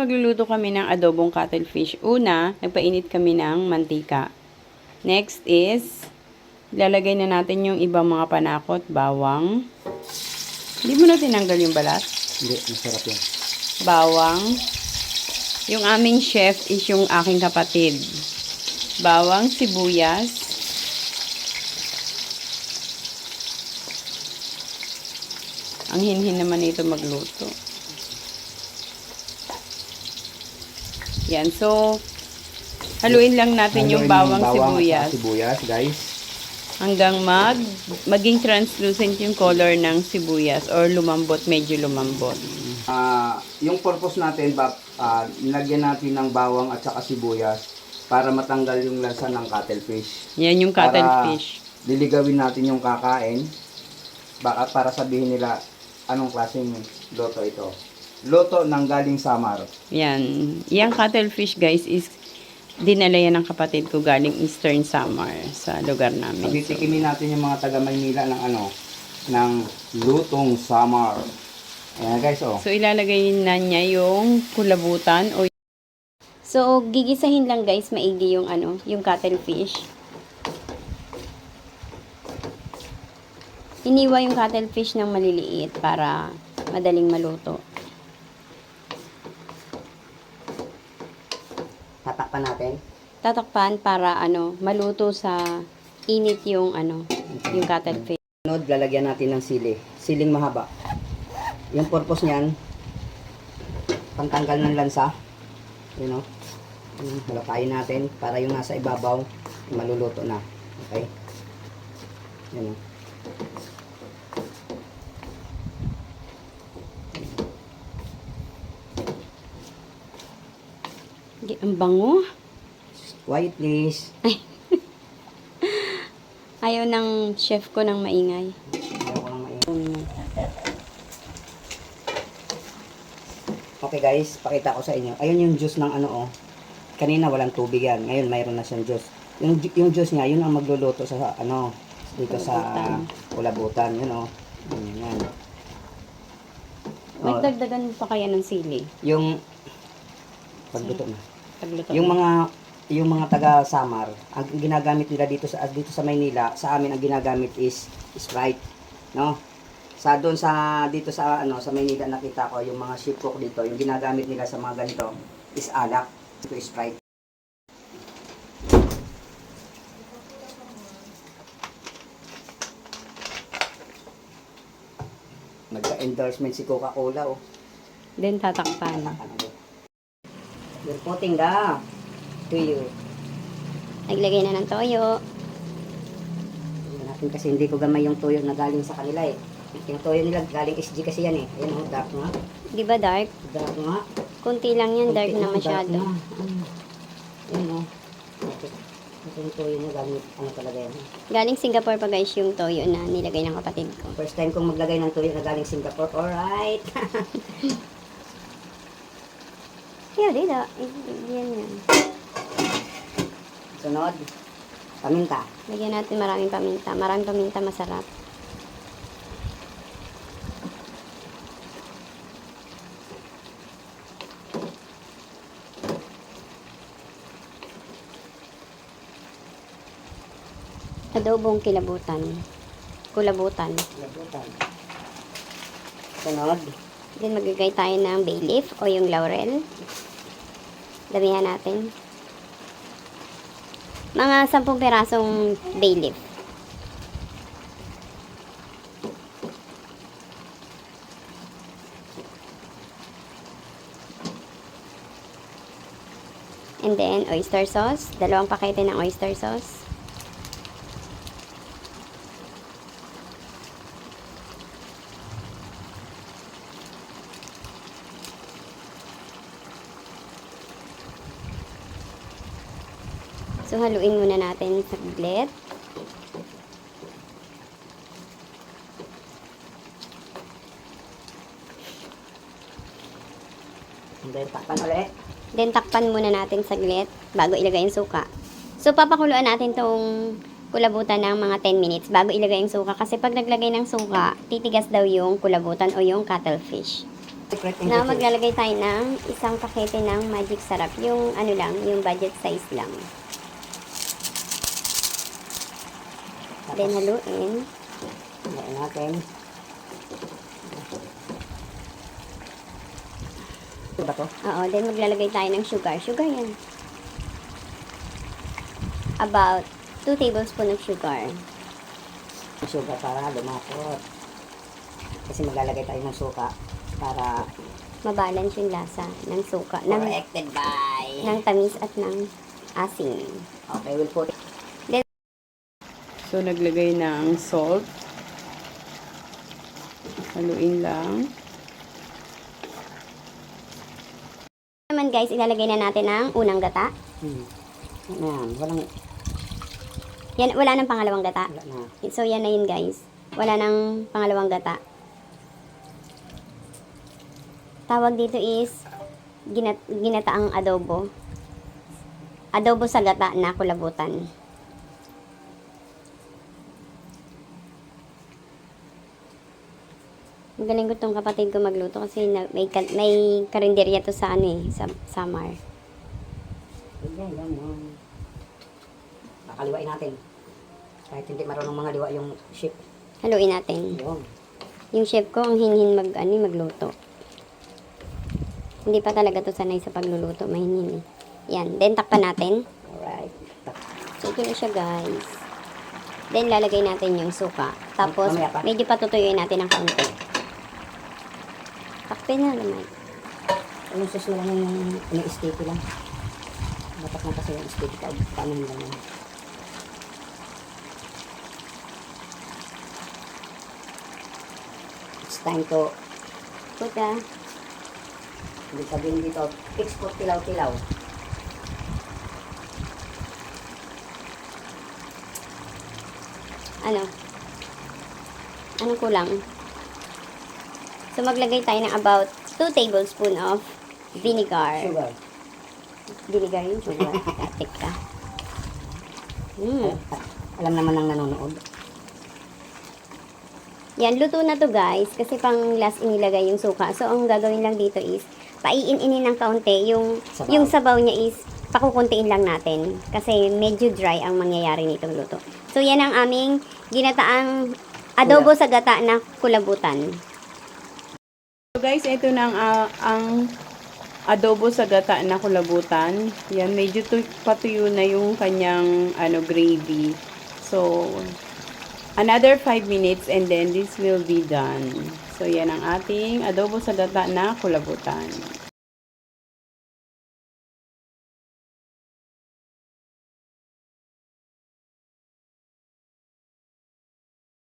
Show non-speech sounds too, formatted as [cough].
magluluto kami ng adobong cuttlefish. Una, nagpainit kami ng mantika. Next is, lalagay na natin yung ibang mga panakot, bawang. Hindi mo na tinanggal yung balat. Hindi, masarap yan. Bawang. Yung aming chef is yung aking kapatid. Bawang, sibuyas. Ang hinhin naman nito magluto. Yan, so, haluin lang natin yung Haluin bawang, at sibuyas Sibuyas, guys. hanggang mag maging translucent yung color ng sibuyas or lumambot, medyo lumambot. Ah, yung purpose natin, bak, ah, nilagyan natin ng bawang at saka sibuyas para matanggal yung lasa ng cuttlefish. Yan yung Para cuttlefish. Liligawin natin yung kakain. Baka para sabihin nila anong klaseng loto ito. Loto ng galing Samar. Yan. Yung cuttlefish guys is dinala yan ng kapatid ko galing Eastern Samar sa lugar namin. So, Pagtitikimin natin yung mga taga Maynila ng ano, ng lutong Samar. Ayan guys, oh. so ilalagay na niya yung kulabutan o So, gigisahin lang guys, maigi yung ano, yung cuttlefish. Iniwa yung cuttlefish ng maliliit para madaling maluto. Tatakpan natin. Tatakpan para ano, maluto sa init yung ano, yung cuttlefish. Sunod, lalagyan natin ng sili. Siling mahaba. Yung purpose niyan, pantanggal ng lansa. You know? Yung Halakayin natin para yung nasa ibabaw, maluluto na. Okay? Yan o. Ang bango. Quiet please. [laughs] Ayaw ng chef ko ng maingay. Ayaw Okay guys, pakita ko sa inyo. Ayun yung juice ng ano oh. Kanina walang tubig yan. Ngayon mayroon na siyang juice. Yung, yung juice niya, yun ang magluluto sa ano, dito sa kulabutan. Yun oh. Yun, yan. Oh, Nagdagdagan pa kaya ng sili. yung pagluto na. Pagluto. Yung mga yung mga taga Samar, ang ginagamit nila dito sa dito sa Maynila, sa amin ang ginagamit is Sprite, no? Sa doon sa dito sa ano sa Maynila nakita ko yung mga ship cook dito, yung ginagamit nila sa mga ganito is alak, ito is Sprite. Nagka-endorsement si Coca-Cola oh. Then tatakpan. You're putting the to you. Naglagay na ng toyo. Natin kasi hindi ko gamay yung tuyo na galing sa kanila eh. Yung tuyo nila galing SG kasi yan eh. Ayan oh, dark nga. Di ba dark? Dark nga. Kunti lang yan, dark Konti na masyado. Dark na. Ayan oh. Ito yung tuyo niya galing ano talaga yan. Galing Singapore pa guys yung toyo na nilagay ng kapatid ko. First time kong maglagay ng tuyo na galing Singapore. Alright. [laughs] Kaya di da. Yan yan. Sunod. Paminta. Lagyan natin maraming paminta. Maraming paminta masarap. Adobong kilabutan. Kulabutan. Labutan. Sunod. Then magagay tayo ng bay leaf o yung laurel. Damihan natin. Mga 10 perasong bay leaf. And then, oyster sauce. Dalawang pakete ng oyster sauce. So, haluin muna natin saglit. And then takpan ulit. Then, takpan muna natin saglit bago ilagay yung suka. So, papakuluan natin tong kulabutan ng mga 10 minutes bago ilagay yung suka. Kasi pag naglagay ng suka, titigas daw yung kulabutan o yung cuttlefish. Na maglalagay tayo ng isang pakete ng magic sarap. Yung ano lang, yung budget size lang. Then haluin. Haluin natin. Ba to? Oo, then maglalagay tayo ng sugar. Sugar yan. About 2 tablespoon of sugar. Sugar para lumapot. Kasi maglalagay tayo ng suka para Mabalance yung lasa ng suka. Ng, corrected by. ng tamis at ng asin. Okay, we'll put So, naglagay ng salt. Haluin lang. naman guys, ilalagay na natin ang unang gata. Hmm. Yan, walang, Yan, wala nang pangalawang gata. wala na. So, yan na yun guys. Wala nang pangalawang gata. Tawag dito is ginat ginataang adobo. Adobo sa gata na kulabutan. Magaling ko tong kapatid ko magluto kasi na, may, may karinderya to sa ano eh, sa Samar. Kakaliwain natin. Kahit hindi marunong mga liwa yung ship. Haluin natin. Yun. Yung chef ko, ang hinhin mag, ano, magluto. Hindi pa talaga to sanay sa pagluluto, mahinhin eh. Yan, then takpan natin. Alright. So, ito na siya guys. Then, lalagay natin yung suka. Tapos, medyo patutuyuin natin ng kaunti. Takpin na naman. Sauce na lang yung, steak lang. Dapat na kasi yung steak pa. Paano nila yan? It's time to, Puta. hindi sabihin dito, fix po tilaw-tilaw. Ano? Anong kulang? So, maglagay tayo ng about 2 tablespoon of vinegar. Sugar. Vinegar yun, sugar. Katik ka. Mm. Alam naman ng nanonood. Yan, luto na to guys. Kasi pang last inilagay yung suka. So, ang gagawin lang dito is, paiin-inin ng kaunti. Yung Sabaw. yung sabaw niya is, pakukuntiin lang natin. Kasi medyo dry ang mangyayari nitong luto. So, yan ang aming ginataang adobo sa gata na kulabutan. Guys, ito na ang, ah, ang adobo sa gata na kulabutan. Yan, medyo tu- patuyo na yung kanyang ano, gravy. So, another 5 minutes and then this will be done. So, yan ang ating adobo sa gata na kulabutan.